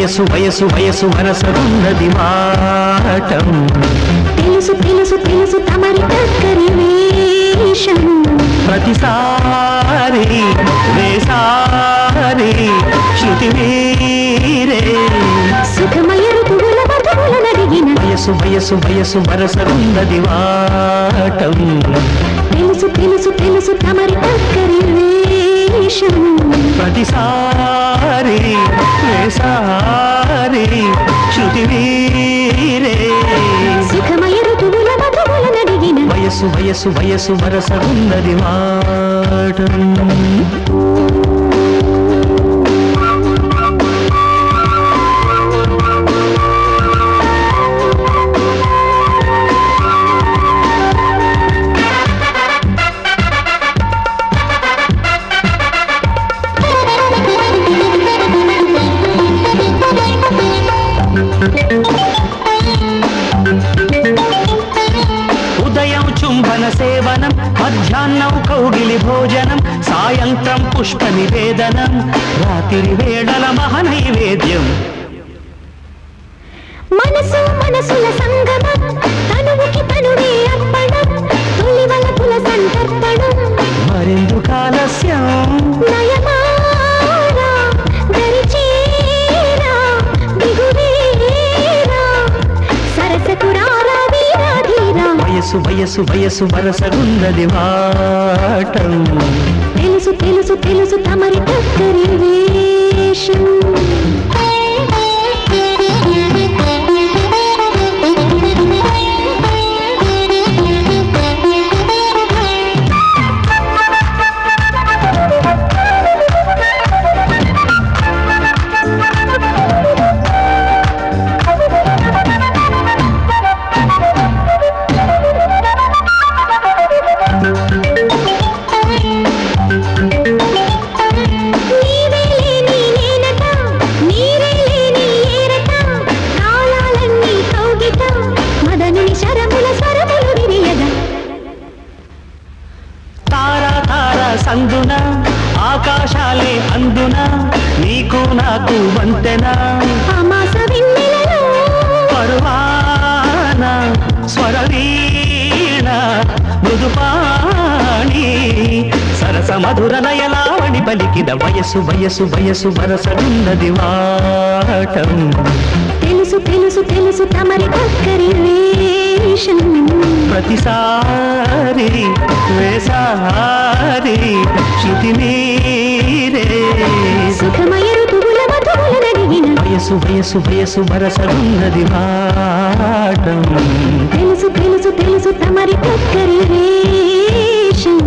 వయసు వయసు వయసు వరసగున్నది మాటం. తెలుసు తెలుసు తెలుసు తమరి టక్కరి వేషం. ప్రతిసారి వేసారి శృతి వీరే. సుఖమయ ఋతువుల మధువుల నడిగిన వయసు వయసు వయసు వరసగున్నది వాటం తెలుసు తెలుసు తెలుసు తమరి టక్కరి వేషం. ప్రతిసారి వేసారి వయసు వయసు వయసు వరసగున్నది వాటం ఉదయం చుంబన సేవనం మధ్యాహ్నం కౌగిలి భోజనం సాయంత్రం పుష్ప నివేదనం రాత్రి వేళల మహనైవేద్యం. మనసు మనసుల సంగమం తనువుకి తనువే అర్పణం తొలి వలపుల సంతర్పణం. మరెందుకు ఆలస్యం నయమారా వయసు వయసు వయసు వరసగున్నది వాటం. సందున? ఆకాశాలే అందున? నీకు నాకు వంతెన? పరువాన? స్వరవీణ మృదుపాణి. సరస మధుర నయలావణి పలికిన వయసు వయసు వయసు వరసగున్నది వాటం. తెలుసు తెలుసు తెలుసు తమరి టక్కరి వేషం. ప్రతిసారి వేసారి శృతి మీరే సుఖమయ ఋతువుల మధువుల నడిగిన వయసు వయసు వయసు వరసగున్నది వాటం. తెలుసు తెలుసు తెలుసు తమరి టక్కరి వేషం.